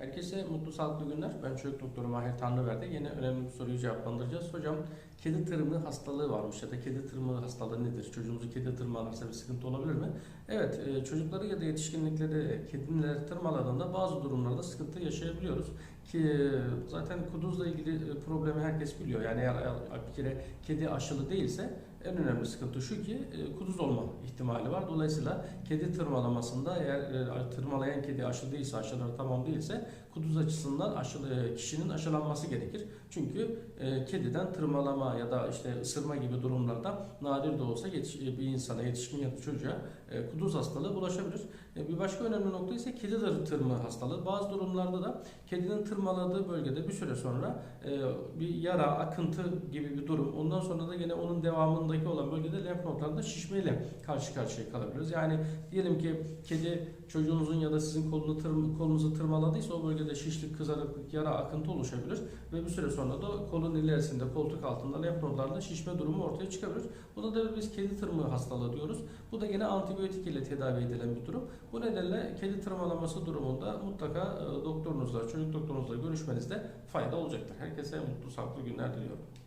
Herkese mutlu sağlıklı günler. Ben çocuk doktoru Mahir Tanrıverdi. Yine önemli bir soruyu cevaplandıracağız. Hocam kedi tırmığı hastalığı varmış ya da kedi tırmığı hastalığı nedir? Çocuğumuzu kedi tırmalarsa bir sıkıntı olabilir mi? Evet e, çocukları ya da yetişkinlikleri kediler tırmaladığında bazı durumlarda sıkıntı yaşayabiliyoruz. Ki e, zaten kuduzla ilgili e, problemi herkes biliyor. Yani eğer bir kere kedi aşılı değilse en önemli sıkıntı şu ki e, kuduz olma ihtimali var. Dolayısıyla kedi tırmalamasında eğer tırmalayan kedi aşı değilse, aşıları tamam değilse kuduz açısından aşılı, kişinin aşılanması gerekir. Çünkü e, kediden tırmalama ya da işte ısırma gibi durumlarda nadir de olsa yetiş- bir insana, yetişkin ya da çocuğa kuduz hastalığı bulaşabilir. Bir başka önemli nokta ise kedi tır- tırmığı hastalığı. Bazı durumlarda da kedinin tırmaladığı bölgede bir süre sonra e, bir yara, akıntı gibi bir durum. Ondan sonra da yine onun devamındaki olan bölgede lenf nodlarında şişmeyle karşı karşıya kalabiliriz. Yani diyelim ki kedi çocuğunuzun ya da sizin kolunu tırm- kolunuzu tırmaladıysa o bölgede şişlik, kızarıklık, yara, akıntı oluşabilir ve bir süre sonra da kolun ilerisinde, koltuk altında lenf nodlarında şişme durumu ortaya çıkabilir. Buna da biz kedi tırmığı hastalığı diyoruz. Bu da yine antibiyotik ile tedavi edilen bir durum. Bu nedenle kedi tırmalaması durumunda mutlaka e, doktorunuzla, çocuk doktorunuzla görüşmenizde fayda olacaktır. Herkese mutlu, sağlıklı günler diliyorum.